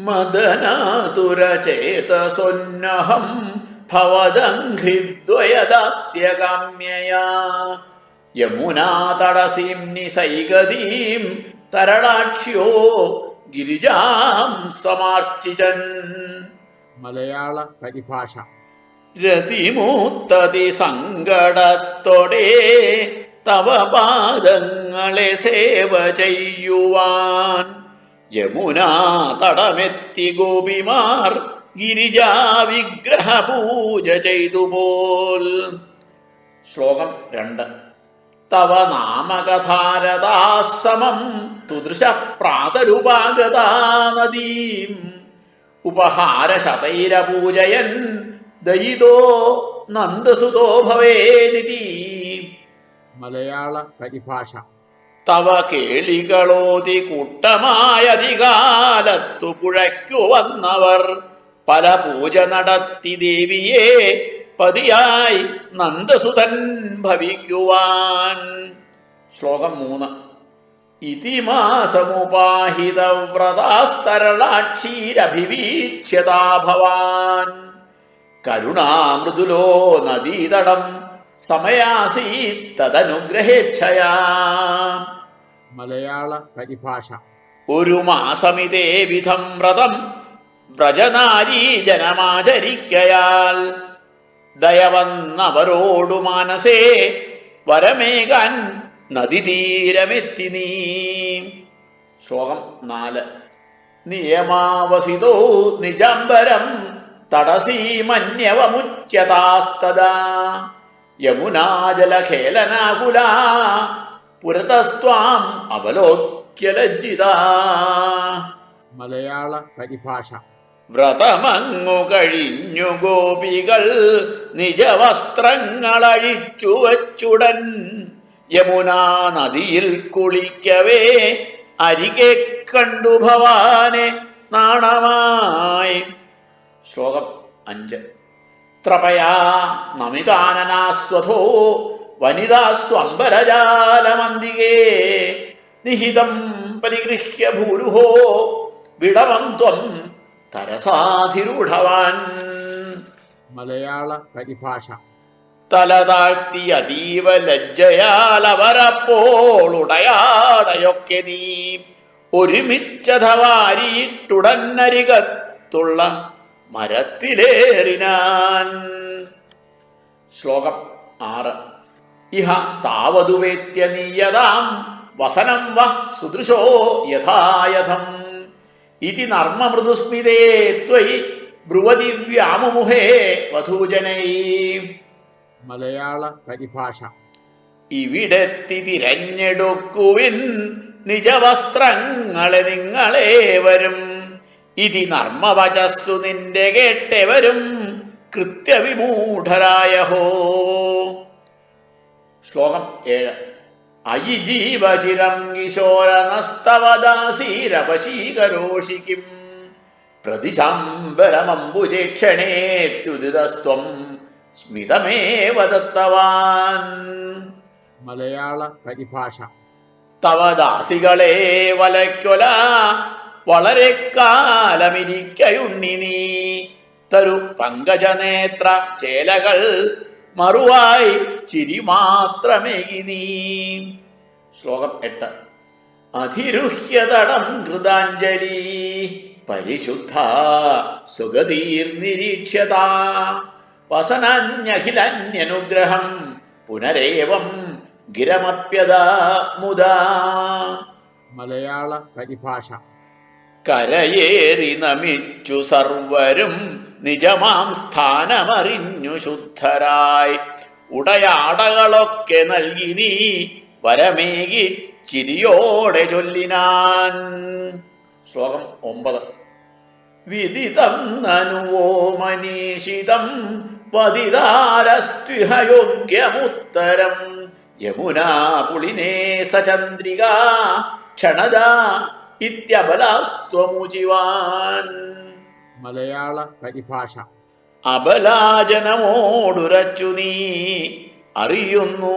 മദനാതുരചേതസൊന്നഹം ഭവദംഘ്രിദ്വയദാസ്യ കാമ്യയാ യമുനാതടസീം നിസൈഗതീം തരളാക്ഷ്യോ ഗിരിജാം സമാർച്ചിതൻ. മലയാള പരിഭാഷ. രതിമൂത്തതി സങ്കടത്തോടെ തവ പാദങ്ങളെ സേവ ചെയ്യുവാൻ. യമുനാ തടമെത്തി ഗോപിമാർ ഗിരിജാ വിഗ്രഹ പൂജ ചെയ്തു പോൽ. ശ്ലോകം രണ്ട്. തവ നാമകഥാരദാസമം സുദൃശ പ്രാതരുപാഗതാ നദീം ഉപഹാരശതൈരപൂജയൻ ദയിതോ നന്ദസുതോ ഭവേനിതി മലയാള പരിഭാഷ. തവ കേളികളോതി കൂട്ടമായധികാലത്തു പുഴയ്ക്കു വന്നവർ. പല പൂജ നടത്തി ദേവിയെ പതിയായി നന്ദസുതൻ ഭവിക്കുവാൻ. ശ്ലോകം മൂന്ന്. ഇതിമാസമുപാഹിത മാസമുപാഹിതവ്രതാസ്തരളാക്ഷീരഭിവീക്ഷ്യതാ ഭവാൻ. കരുണാമൃദുലോ നദീതടം സമയാസീത്തദനുഗ്രഹേച്ഛയാ മലയാള പരിഭാഷ. ഒരു മാസമിതേ വിധം വ്രതം വ്രജനാരീ ജനമാചരിക്കയാൽ. ദയവന്നവരോടു മാനസേ വരമേകാൻ നദീതീരമെത്തി നീ. ശ്ലോകം നാല്. നിയമാവസിതോ നിജാംബരം തടസീമന്യവമുച്യതാസ്തദാ യമുനാജലഖേലനാകുലാ. പുരതസ്ത്വാം അവലോക്യ ലജ്ജിതാ മലയാള പരിഭാഷ. വ്രതമങ്ങു കഴിഞ്ഞു ഗോപികൾ നിജവസ്ത്രങ്ങളഴിച്ചു വച്ചുടൻ യമുനാ നദിയിൽ കുളിക്കവേ അരികെ കണ്ടു ഭവാനെ നാണമായി. ശ്ലോകം അഞ്ച്. ത്രപയാ നമിതാനനാസ്വധോ വനിതാസ്വംബരജാലമന്തികേ നിഹിതം പരിഗൃഹ്യ ഭൂരുഹോ വിടവം ത്വം തരസാധിരൂഢവാൻ. മലയാള പരിഭാഷ തലതാഴ്ത്തി അതീവ ലജ്ജയാലവരപ്പോൾ ഉടയാടയൊക്കെ നീ ഒരുമിച്ചതവാരിയിട്ടുടന്നരികത്തുള്ള മരത്തിലേറിനാൻ. ശ്ലോകം ആറ്. ഇഹ താവതുവേത്യ നീയതാം. വസനം വ സുദൃശോ യഥായഥം. ഇതി നർമ്മമൃദുസ്മിതേ ത്വയി ബ്രുവദിവ്യാമുമുഹേ വധൂജനൈ. മലയാള പരിഭാഷ. ഇവിടെത്തി തിരഞ്ഞെടുക്കുവിൻ നിജവസ്ത്രങ്ങളെ നിങ്ങളെ വരും ഇതി നർമ്മവചസ്സു നിന്റെ കേട്ടവരും കൃത്യവിമൂഢരായ ഹോ ശ്ലോകം ഏഴ്. അയി ജീവചിരം കിശോരനസ്തവദാസീരവശീകരോഷിക്കും പ്രതിശംബരമംബുജേക്ഷണേത്യുദിതസ്ത്വം സ്മിതമേവ ദത്തവാൻ മലയാള പരിഭാഷ. തവദാസികളെ വലയ്ക്കൊല വളരെ കാലമിരിക്കയുണ്ണി നീ. തരു പങ്കജനേത്ര ചേലകൾ മറുവായി ചിരി മാത്രമേകി നീ ശ്ലോകം എട്ട്. അധിരുഹ്യതടം കൃതാഞ്ജലി. പരിശുദ്ധ സുഗതീർനിരീക്ഷ്യത വസനന്യഖിലന്യനുഗ്രഹം പുനരേവം ഗിരമപ്യത മുദാ. മലയാള പരിഭാഷ. കരയേറി നമിച്ചു സർവരും നിജമാം സ്ഥാനമറിഞ്ഞു ശുദ്ധരായി. ഉടയാടകളൊക്കെ നൽകി നീ വരമേകി ചിരിയോടെ ചൊല്ലിനാൻ. ശ്ലോകം ഒമ്പത്. വിദിതം നനുവോ മനീഷിതം വദിതാരസ്ത്വിഹയോഗ്യമുത്തരം യമുനാ പുളിനേ സചന്ദ്രിക ക്ഷണദ ഇത്യബലാസ്ത്വമുചിവാൻ. മലയാള പരിഭാഷ. അബലാജനമോടുരച്ചു നീ. അറിയുന്നു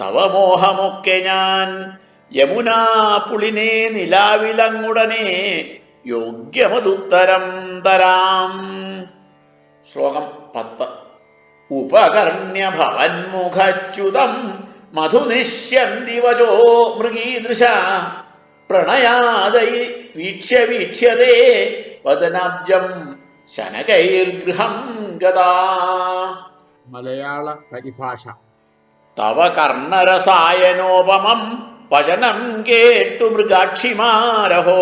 തവമോഹമൊക്കെ ഞാൻ. യമുനാ പുളിനെ നിലാവിലങ്ങുടനെ യോഗ്യമതുത്തരം തരാം. ശ്ലോകം പത്ത്. ഉപകർണ്യ ഭവന്മുഖച്യുതം മധുനിശ്യന്തി വചോ മൃഗീദൃശ. പ്രണയാദൈ വീക്ഷ്യ വീക്ഷ്യതേ വദനാബ്ജം ശനകൈർഗൃഹം ഗതാ മലയാള പരിഭാഷ. തവ കർണരസായനോപമം വചനം കേട്ടു മൃഗാക്ഷിമാരഹോ.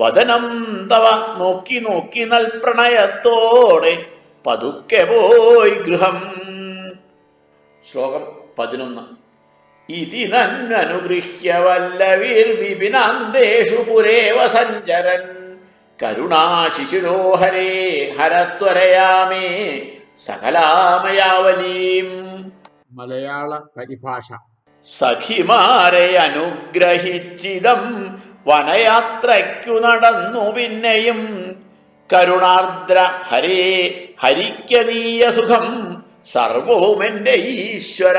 വദനം തവ നോക്കി നോക്കി നൽ പ്രണയത്തോടെ പതുക്കെ പോയി ഗൃഹം. ശ്ലോകം പതിനൊന്ന്. ഇതിനനുഗൃഹ്യ വല്ലവീർ വിപിനന്ദേഷു പുരേവ സഞ്ചരൻ കരുണാശിശുരോ ഹരേ ഹരത്വരയാമേ സകലാമയാവലീം. മലയാള പരിഭാഷ. സഖിമാരെ അനുഗ്രഹിച്ചിതം വനയാത്രയ്ക്കു നടന്നു പിന്നെയും. കരുണാർദ്ര ഹരേ ഹരിക്കനീയ സുഖം സർവവും എന്റെ ഈശ്വര.